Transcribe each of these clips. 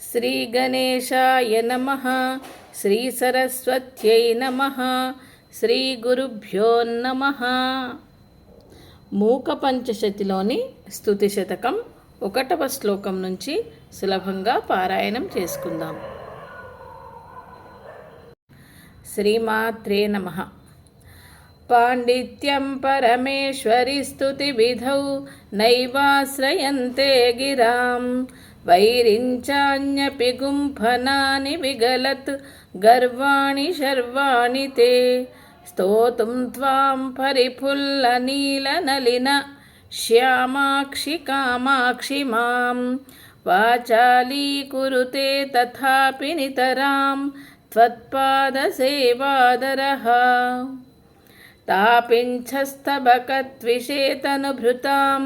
శ్రీగణేశాయ నమ. శ్రీసరస్వత్యై నమ. శ్రీగురుభ్యో నమ. మూక పంచశతిలోని స్థుతి శతకం ఒకటవ శ్లోకం నుంచి సులభంగా పారాయణం చేసుకుందాం. శ్రీమాత్రే నమ. పాండిత్యం పరమేశ్వరి స్తుతివిధౌ నైవాశ్రయంతే గిరాం. वैरिञ्चान्यपि गुम्फनानि विगलत् गर्वाणि शर्वाणि ते स्तोतुं त्वां परिफुल्लनीलनलिन श्यामाक्षि कामाक्षि मां वाचालीकुरुते तथापि नितरां त्वत्पादसेवादरः तापिञ्छस्तबकत्विषेतनुभृतां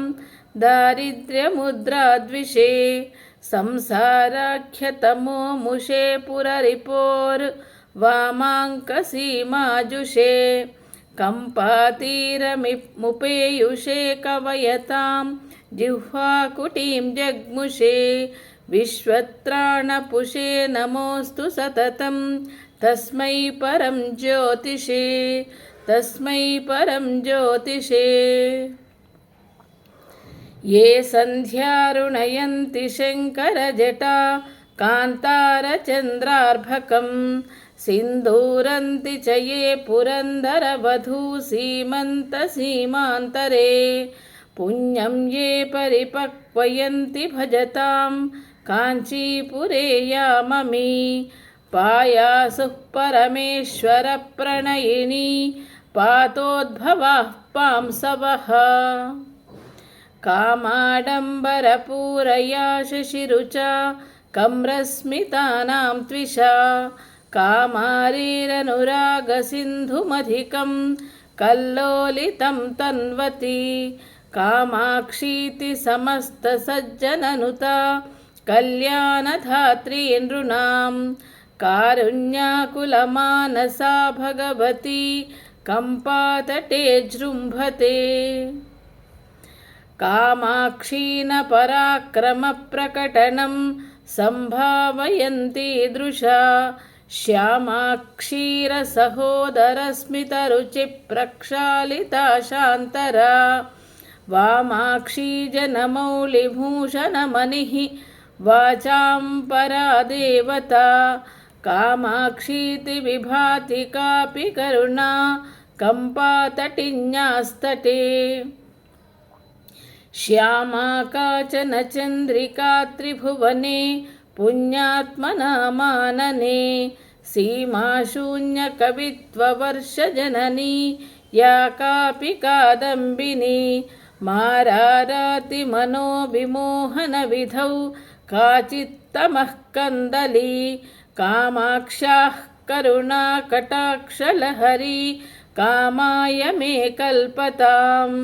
दारिद्र्यमुद्राद्विषे संसाराख्यतमो मुषे पुररिपोर्वामाङ्कसीमाजुषे कम्पातीरमिमुपेयुषे कवयतां जिह्वाकुटीं जग्मुषे विश्वत्राणपुषे नमोऽस्तु सततं तस्मै परं ज्योतिषे तस्मै परं ज्योतिषे ఏ సంధ్యారుణయంతి శంకరజటా కాంతారచంద్రార్భకం సింధూరంతి చయే పురంధరవధూ సీమంత సీమాంతరే. పుణ్యం ఏ పరిపక్వయంతి భజతాం. కాంచీపురేయామీ పాయాసు పరమేశ్వర ప్రణయిని. పాతోద్భవ పాంసవ. कामाडम्बरपूरया शशिरुचा कम्रस्मितानां त्विषा कामारीरनुरागसिन्धुमधिकं कल्लोलितं तन्वती कामाक्षीति समस्तसज्जननुता कल्याणधात्री नृणां कारुण्याकुलमानसा भगवती कम्पातटे जृम्भते कामाक्षीनपराक्रमप्रकटनं सम्भावयन्ती दृशा श्यामाक्षीरसहोदरस्मितरुचिप्रक्षालिता शान्तरा वामाक्षी जनमौलिभूषणमणिः वाचां परा देवता कामाक्षीति विभाति कापि करुणा कम्पातटिन्यास्तटे श्यामा काचन चन्द्रिका त्रिभुवने पुण्यात्मना मानने सीमाशून्यकवित्ववर्षजननी या कापि कादम्बिनी मारारातिमनोविमोहनविधौ काचित्तमः कन्दली कामाक्ष्याः करुणाकटाक्षलहरी कामाय मे कल्पताम्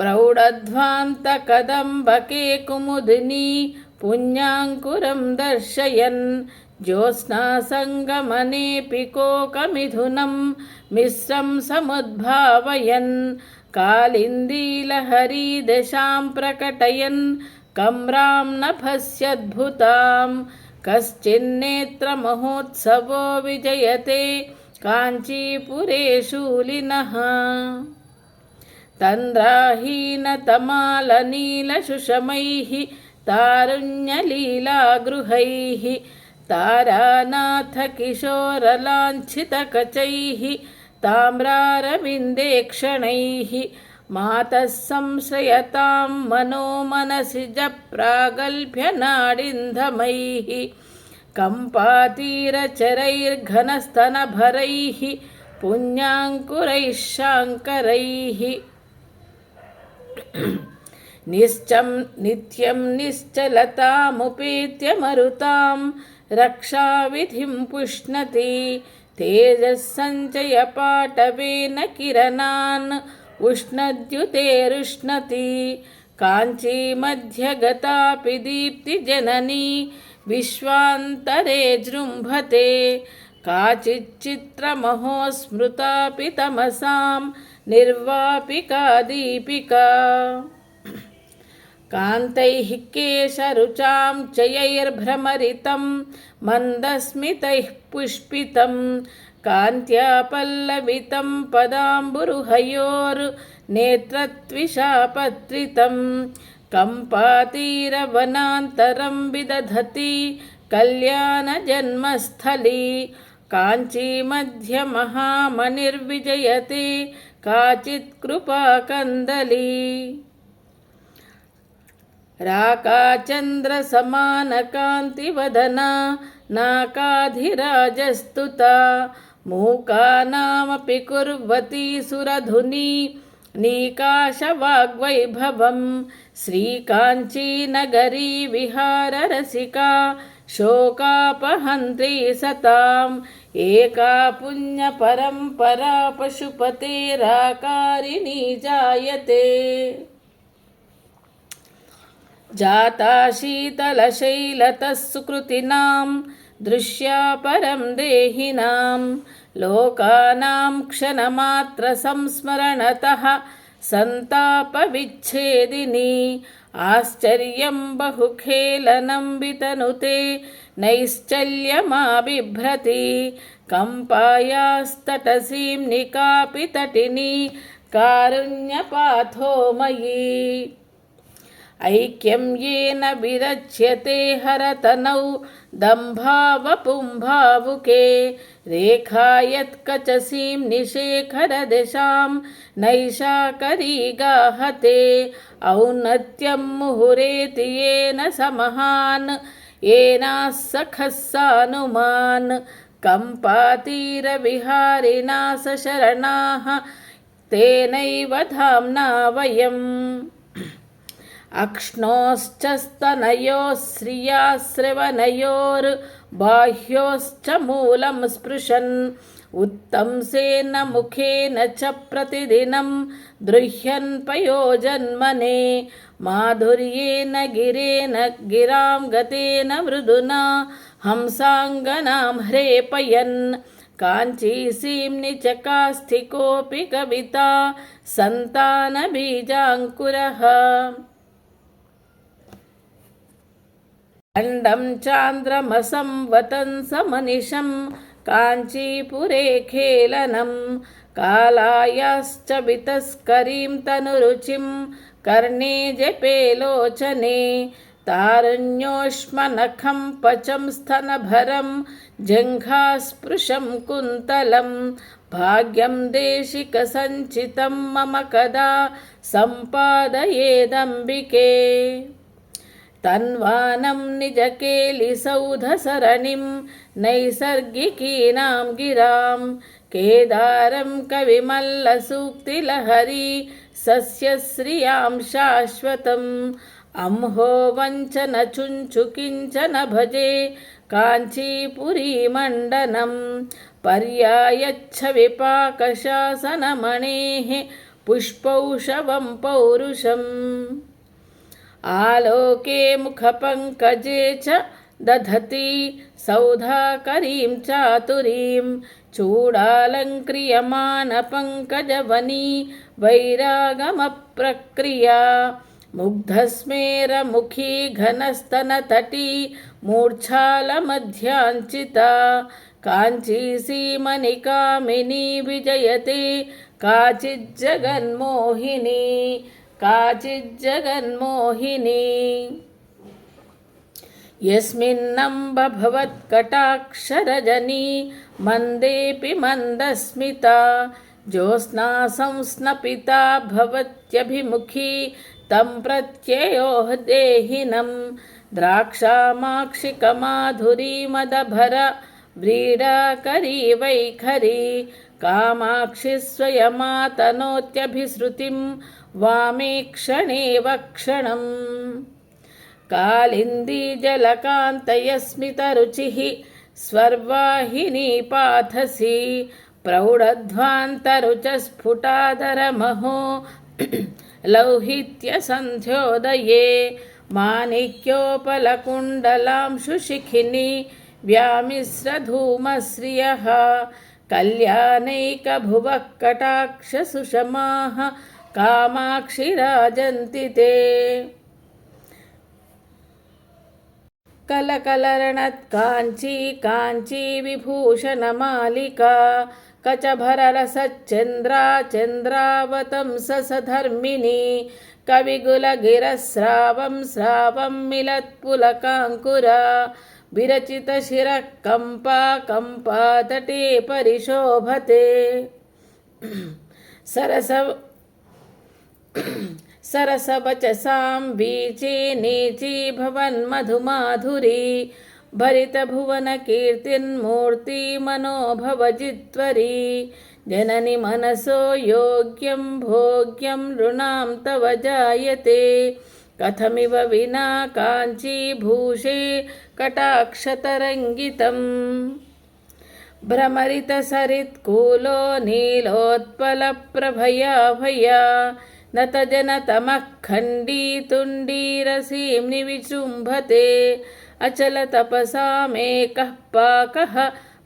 प्रौढध्वान्तकदम्बके कुमुदिनी पुण्याङ्कुरं दर्शयन्, ज्योत्स्नासङ्गमनेऽपि कोकमिथुनं मिश्रं समुद्भावयन्, कालिन्दीलहरीदशां प्रकटयन्, कम्रां नभस्यद्भुतां, कश्चिन्नेत्रमहोत्सवो विजयते, काञ्चीपुरे शूलिनः। तन्द्राहीनतमालनीलशुषमैः तारुण्यलीलागृहैः तारानाथकिशोरलाञ्छितकचैः ताम्रारविन्देक्षणैः मातः संश्रयतां मनो मनसि जप्रागल्भ्यनाडिन्धमैः कम्पातीरचरैर्घनस्तनभरैः पुण्याङ्कुरैः शाङ्करैः निश्चं नित्यं निश्चलतामुपेत्य मरुतां रक्षाविधिं पुष्णति तेजःसञ्चयपाटवेन किरणान् उष्णद्युतेरुष्णति काञ्चीमध्यगतापि दीप्तिजननी विश्वान्तरे जृम्भते काचिच्चित्रमहोस्मृतापि तमसां निर्वापिका दीपिका कान्तैः केशरुचां चयैर्भ्रमरितं मन्दस्मितैः पुष्पितं कान्त्या पल्लवितं पदाम्बुरुहयोर्नेत्रत्विषापत्रितं कम्पातीरवनान्तरं विदधति कल्याणजन्मस्थली काञ्चीमध्यमहामनिर्विजयते काचित् कृपाकन्दली राकाचन्द्रसमानकान्तिवदना नाकाधिराजस्तुता मूकानामपि कुर्वती सुरधुनी नीकाशवाग्वैभवं श्रीकाञ्चीनगरी विहाररसिका शोकापहन्त्री सताम् एका पुण्यपरम्परा पशुपतेराकारिणी जायते जाता शीतलशैलतः सुकृतिनां दृश्या परं देहिनां लोकानां क्षणमात्रसंस्मरणतः सन्तापविच्छेदिनी आश्चर्यं बहुखेलनं वितनुते नैश्चल्यमाबिभ्रति कम्पायास्तटसीं निकापि तटिनी कारुण्यपाथो मयि ऐक्यं येन विरच्यते हरतनौ दम्भावपुम्भावुके रेखा यत्कचसीं निशेखरदिशां नैषाकरी गाहते औन्नत्यं मुहुरेति येन समहान् येनाः सखः सानुमान् कम्पातीरविहारिणा सशरणाः तेनैव धाम्ना वयम् अक्ष्णोश्च स्तनयोः श्रियाश्रवणयोर्बाह्योश्च मूलं स्पृशन् उत्तंसेन मुखेन च प्रतिदिनं दृह्यन् पयोजन्मने माधुर्येण गिरेण गिरां गतेन मृदुना हंसाङ्गनां ह्रेपयन् काञ्चीसीम्नि च कास्थिकोऽपि कविता सन्तानबीजाङ्कुरः खण्डं चान्द्रमसं वतंसमनिशं काञ्चीपुरे खेलनं कालायाश्च वितस्करीं तनुरुचिं कर्णे जपे लोचने तारुण्योष्मनखं पचं स्तनभरं जङ्घास्पृशं कुन्तलं भाग्यं देशिकसञ्चितं मम कदा सम्पादयेदम्बिके तन्वानं निजकेलिसौधसरणिं नैसर्गिकीनां गिरां। केदारं कविमल्लसूक्तिलहरी सस्यश्रियाँ शाश्वतम्। अंहो वञ्चन चुञ्चु किंचन भजे काञ्चीपुरीमण्डनं पर्यायच्छ विपाकशासनमणेः पुष्पौषवं पौरुषम्। आलोके मुखपङ्कजे च दधति सौधाकरीं चातुरीं चूडालङ्क्रियमाणपङ्कजवनी वैरागमप्रक्रिया मुग्धस्मेरमुखी घनस्तनतटी मूर्च्छालमध्याञ्चिता काञ्चीसीमनिकामिनी विजयते काचिज्जगन्मोहिनी काचिज्जगन्मोहिनी। यस्मिन्नम्बभवत्कटाक्षरजनी मन्देऽपि मन्दस्मिता ज्योत्स्ना संस्नपिता भवत्यभिमुखी तं प्रत्ययोः देहिनं द्राक्षामाक्षिकमाधुरीमदभर व्रीडाकरी वैखरी कामाक्षि स्वयमातनोत्यभिश्रुतिं वामे क्षणे वक्षणम् कालिन्दीजलकान्तयस्मितरुचिः स्वर्वाहिनी पाथसि प्रौढध्वान्तरुचस्फुटादरमहो लौहित्यसन्ध्योदये माणिक्योपलकुण्डलांशुशिखिनी व्यामिश्रधूमश्रियः कल्याणैकभुवः कटाक्षसुषमाः कामाक्षि राजन्ति ते कलकलरणत्काञ्ची काञ्ची विभूषणमालिका कचभररसच्चन्द्रा चन्द्रावतंसधर्मिणी कविगुलगिरस्रावं स्रावं मिलत्पुलकाङ्कुरा विरचितशिरः कम्पा कम्पातटे परिशोभते सरस सरसवचसां वीची नीची भवन्मधुमाधुरी भरितभुवनकीर्तिन्मूर्ति मनोभवजित्वरी जननि मनसो योग्यं भोग्यं नृणां तव जायते कथमिव विना काञ्चीभूषे कटाक्षतरङ्गितम् भ्रमरितसरित्कूलो नीलोत्पलप्रभया भया नतजनतमः खण्डीतुण्डीरसीं निविजृम्भते अचलतपसामेकः पाकः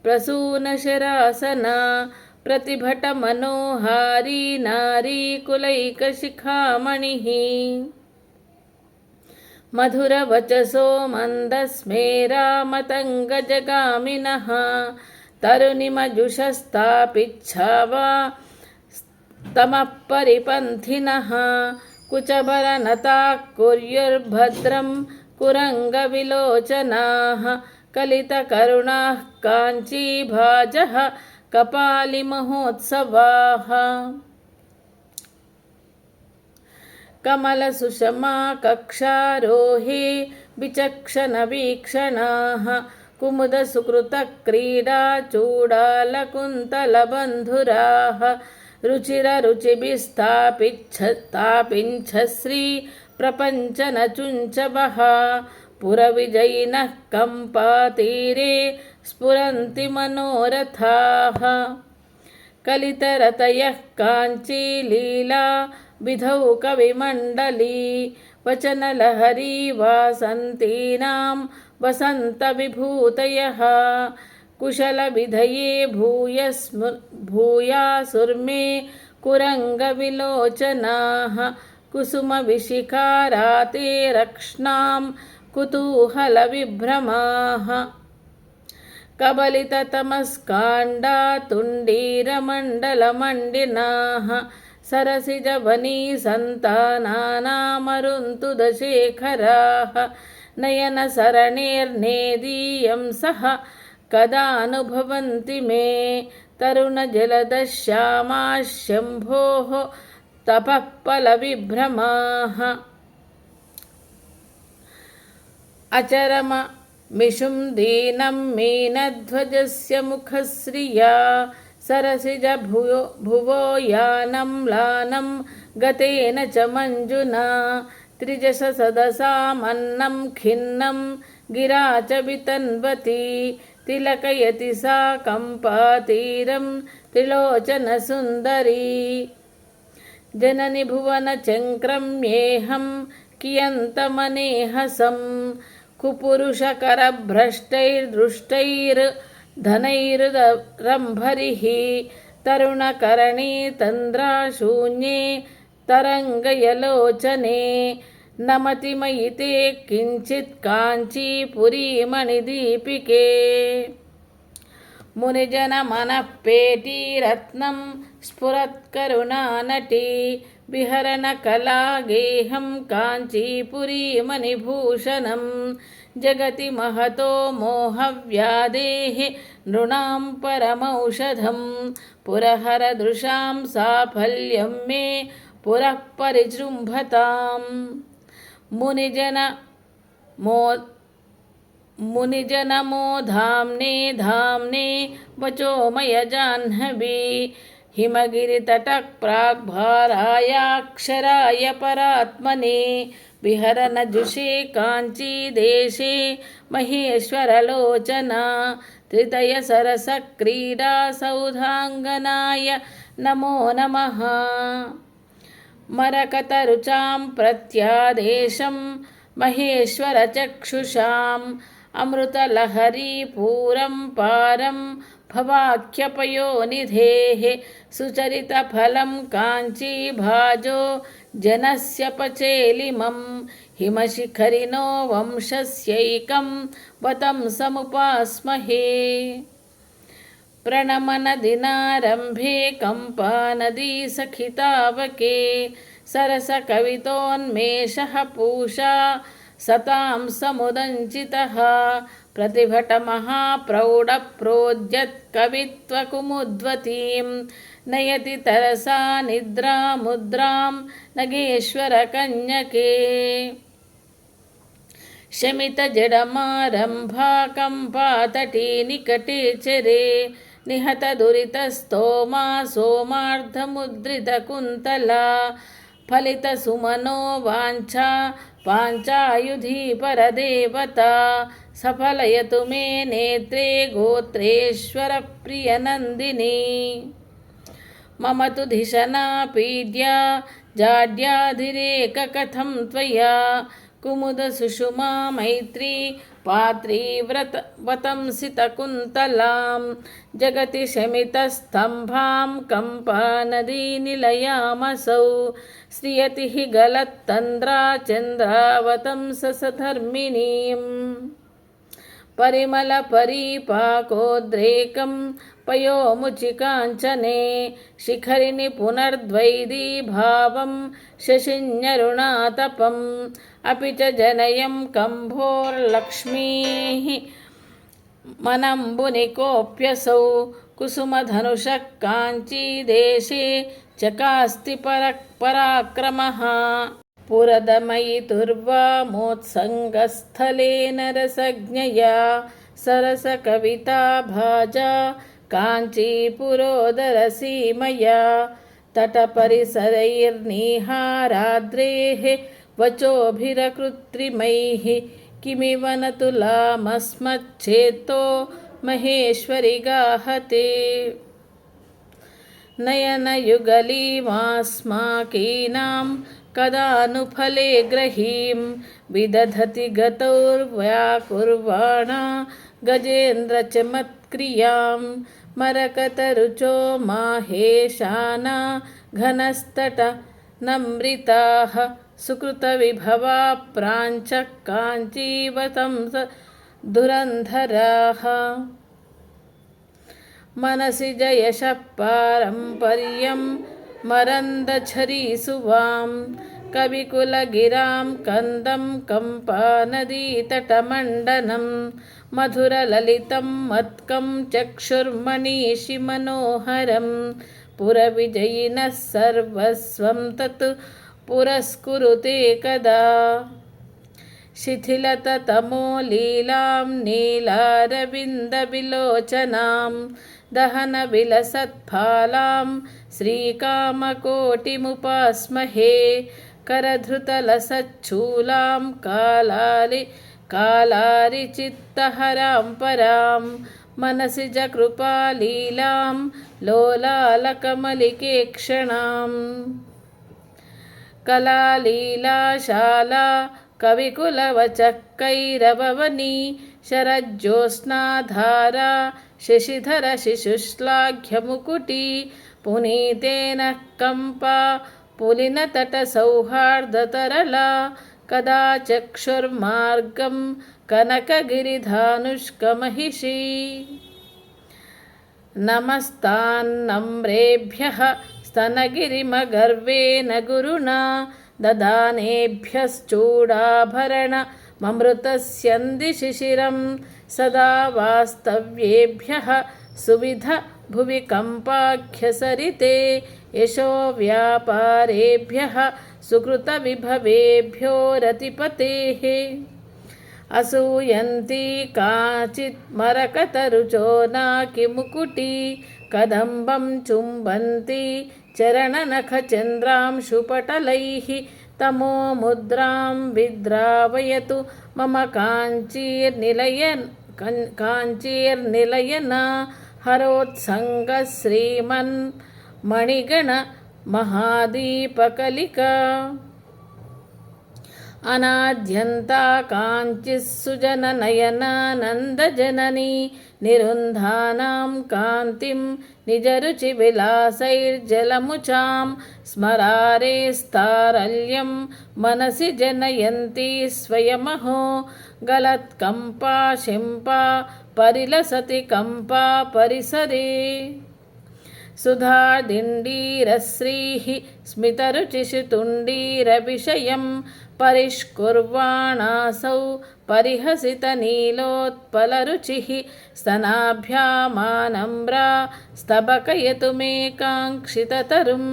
प्रसूनशरासना प्रतिभटमनोहारी नारी कुलैकशिखामणिः मधुरवचसो मन्दस्मेरामतङ्गजगामिनः तरुणिमजुषस्तापिच्छावा तमः परिपन्थिनः कुचभरनताः कुर्युर्भद्रं कुरङ्गविलोचनाः कलितकरुणाः काञ्चीभाजः कपालिमहोत्सवाः कमलसुषमा कक्षारोहे विचक्षणवीक्षणाः कुमुदसुकृतक्रीडा चूडालकुन्तलबन्धुराः रुचिररुचिभिस्तापिच्छतापिञ्छश्री प्रपञ्चनचुञ्चवः पुरविजयिनः कम्पातीरे स्फुरन्ति मनोरथाः कलितरतयः काञ्चीलीला विधौ कविमण्डली वचनलहरी वासन्तीनां वसन्तविभूतयः कुशलविधये भूयस्मु भूयासुर्मे कुरङ्गविलोचनाः कुसुमविशिखाराते रक्ष्णां कुतूहलविभ्रमाः कबलिततमस्काण्डा तुण्डीरमण्डलमण्डिनाः सरसिजवनीसन्तानानामरुन्तु दशेखराः नयनसरणेर्नेदीयं सह कदानुभवन्ति मे तरुणजलदश्यामाः शम्भोः तपः फलविभ्रमाः अचरम मिषुं दीनं मीनध्वजस्य मुखश्रिया सरसिज भुवो भुवो यानं म्लानं गतेन च मञ्जुना त्रिजशसदसामन्नं खिन्नं गिरा च वितन्वती तिलकयति सा कम्पातीरं त्रिलोचनसुन्दरी जननि भुवनचङ्क्रम्येऽहं कियन्तमनेहसं कुपुरुषकरभ्रष्टैर्दृष्टैर्धनैर्रम्भरिः तरुणकरणे तन्द्राशून्ये तरङ्गयलोचने नमतिमयि ते किञ्चित् काञ्चीपुरीमणिदीपिके मुनिजनमनःपेटीरत्नं स्फुरत्करुणानटी विहरणकलागेहं काञ्चीपुरीमणिभूषणं जगति महतो मोहव्यादेः नृणां परमौषधं। पुरहरदृशां साफल्यं मे पुरः परिजृम्भताम् मुनिजन मो, मुनिजनमोधाम्ने धाम्ने वचोमयजाह्नवी हिमगिरितटप्राग्भारायाक्षराय परात्मने विहरनजुषे काञ्चीदेशे महेश्वरलोचना त्रितयसरसक्रीडा सौधाङ्गनाय नमो नमः मरकतरुचां प्रत्यादेशं महेश्वरचक्षुषाम् अमृतलहरीपूरं पारं भवाख्यपयोनिधेः सुचरितफलं काञ्चीभाजो जनस्य पचेलिमं हिमशिखरिणो वंशस्यैकं वतं समुपास्महे। प्रणमनदिनारम्भे कम्पानदी सखितावके सरसकवितोन्मेषः पूषा సతాం సముదంచిత. ప్రతిభట మహాప్రౌఢప్రోద్యత్కవిత్వకుముద్వతీం నయతి తరసా నిద్రాముద్రాం నగేశ్వరకన్యకే శమితజడమారంభాకంపాతటీ నికటే చరే. నిహతదురితస్తోమా సోమార్థముద్రితకుంతలా ఫలితసుమనో వాంఛా पाञ्चायुधी परदेवता सफलयतु मे नेत्रे गोत्रेश्वरप्रियनन्दिनी मम तु धिषना पीड्या जाड्याधिरेककथं त्वया కుముద సుషుమా మైత్రీ పాత్రీవ్రత వతంసితకుంతలాం జగతి శమితస్తంభాం కంపానదీనిలయామసౌ శ్రియతి గలత్తంద్రా చంద్రావతంస సధర్మిణీం పరిమళ పరీపాకోద్రేకం शिखरिणि पुनर्द्वैदीभावं शशिन्यरुणातपम् अपि च जनयं कम्भोर्लक्ष्मीः मनम्बुनिकोऽप्यसौ कुसुमधनुषः काञ्चीदेशे चकास्ति परः पराक्रमः पुरदमयि तुर्वामोत्सङ्गस्थले नरसज्ञया सरसकविता भाजा काञ्चीपुरोदरसीमया तटपरिसरैर्निहाराद्रेः वचोभिरकृत्रिमैः किमिव न तुलामस्मच्छेत्तो महेश्वरि गाहते नयनयुगलीमास्माकीनां कदानुफले ग्रहीं विदधति गतौर्व्याकुर्वाणा गजेन्द्रचमत्क्रियाँ క్రియాం మరకతరుచో మాహేశానా ఘనస్తట నమృతా సుకృతవిభవా ప్రాంచ కాంచీవతం దురంధరా మనసి జయశ పారంపర్యం మరందరీసువాం కవికులగిరాం కందం కంపానదీతటమండనం मधुरललितं मत्कं चक्षुर्मणीषि मनोहरं पुरविजयिनः सर्वस्वं तत् पुरस्कुरुते कदा शिथिलततमो लीलां नीलारविन्दविलोचनां दहनविलसत्फालां श्रीकामकोटिमुपास्महे करधृतलसच्छूलां कालालि कालारिचित्तहरां परां मनसि च कृपालीलां लोलालकमलिकेक्षणाम् कलालीलाशाला कविकुलवचक्कैरवनी शरज्योत्स्नाधारा शशिधरशिशुश्लाघ्यमुकुटी पुनीतेन कम्पा पुलिनतटसौहार्दतरला कदा चक्षुर्मार्गं कनकगिरिधानुष्कमहिषी नमस्तान्नम्रेभ्यः स्तनगिरिमगर्वेण गुरुणा ददानेभ्यश्चूडाभरणममृतस्यन्दिशिशिरं सदा वास्तव्येभ्यः सुविध भुवि कम्पाख्यसरिते यशो व्यापारेभ्यः सुकृतविभवेभ्यो रतिपतेः असूयन्ती काचित् मरकतरुचो नाकिमुकुटी कदम्बं चुम्बन्ती चरणनखचन्द्रांशुपटलैः तमो मुद्रां विद्रावयतु मम काञ्चीर्निलयन् काञ्चीर्निलयना हरोत्सङ्गः श्रीमन्मणिगण మహాదీపకలిక. అనాద్యంతా కాంచిస్సుజననయనానందజననీ నిరుంధానాం కాంతిం నిజరుచి విలాసైర్జలముచాం స్మరారేస్తారల్యం మనసి జనయంతి స్వయమహో గలత్కంపా శింపా పరిలసతి కంపా పరిసరే. सुधादिण्डीरश्रीः स्मितरुचिषितुण्डीरविषयं परिष्कुर्वाणासौ परिहसितनीलोत्पलरुचिः स्तनाभ्यामानम्रा स्तबकयतुमेकाङ्क्षिततरुं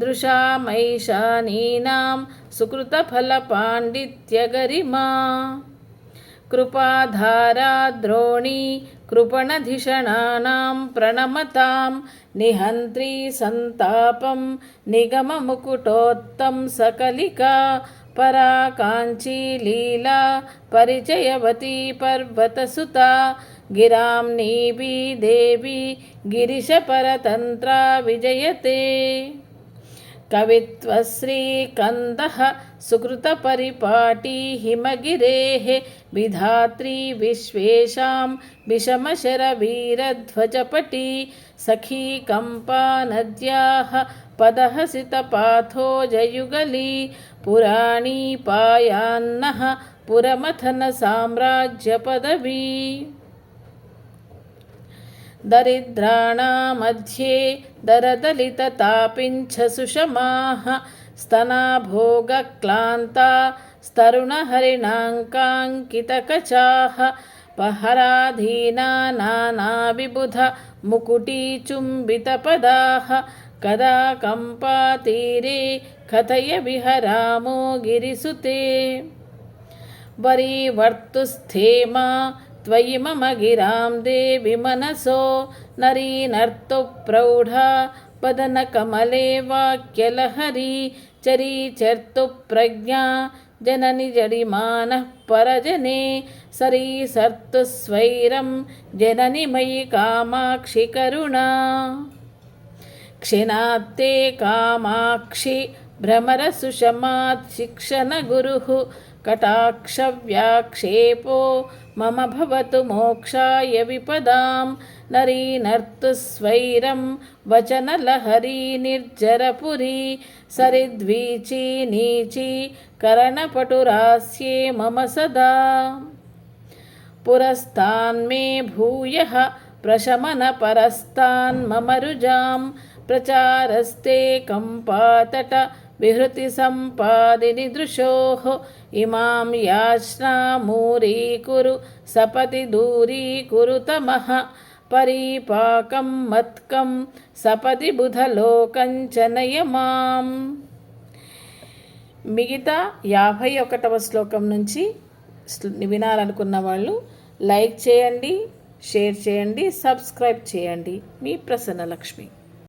दृशामैशानीनां सुकृतफलपाण्डित्यगरिमा कृपाधारा द्रोणी कृपणधिषणानां प्रणमतां, निहन्त्री सन्तापं निगममुकुटोत्तं सकलिका परा काञ्चीलीला परिचयवती पर्वतसुता, गिरां नीबी देवी, गिरिशपरतन्त्रा विजयते। कवित्वश्रीकन्दः सुकृतपरिपाटी हिमगिरेः विधात्री विश्वेषां विषमशरवीरध्वजपटी सखी कम्पा नद्याः पदहसितपाथोजयुगली पुराणी पायान्नः पुरमथनसाम्राज्यपदवी दरिद्राणामध्ये दरदलिततापिञ्छ सुषमाः स्तनाभोगक्लान्ता स्तरुणहरिणाङ्काङ्कितकचाः पहराधीना नानाविबुध मुकुटीचुम्बितपदाः कदा कम्पातीरे कथय विहरामो गिरिसुते वरीवर्तुस्थेमा त्वयि मम गिरां देवि मनसो नरीनर्तु प्रौढा वदनकमले वाक्यलहरी चरीचर्तु प्रज्ञा जननि जडिमानः परजने सरीसर्तु स्वैरं जननि मयि कामाक्षि करुणा क्षिणात्ते कामाक्षि भ्रमरसुषमात् शिक्षणगुरुः कटाक्षव्याक्षेपो मम भवतु मोक्षाय विपदां नरीनर्तु स्वैरं वचनलहरी निर्जरपुरी सरिद्वीची नीची करणपटुरास्ये मम सदा पुरस्तान्मे भूयः प्रशमनपरस्तान् मम रुजां प्रचारस्ते कम्पातट विहृतिसम्पादिनि दृशोः इमां याचनामूरीकुरु सपति दूरीकुरु तमः परीपाकं मत्कं సపది బుధలోకంచనయ మాం మిగతా యాభై ఒకటవ శ్లోకం నుంచి వినాలనుకున్న వాళ్ళు లైక్ చేయండి షేర్ చేయండి సబ్స్క్రైబ్ చేయండి మీ ప్రసన్న లక్ష్మి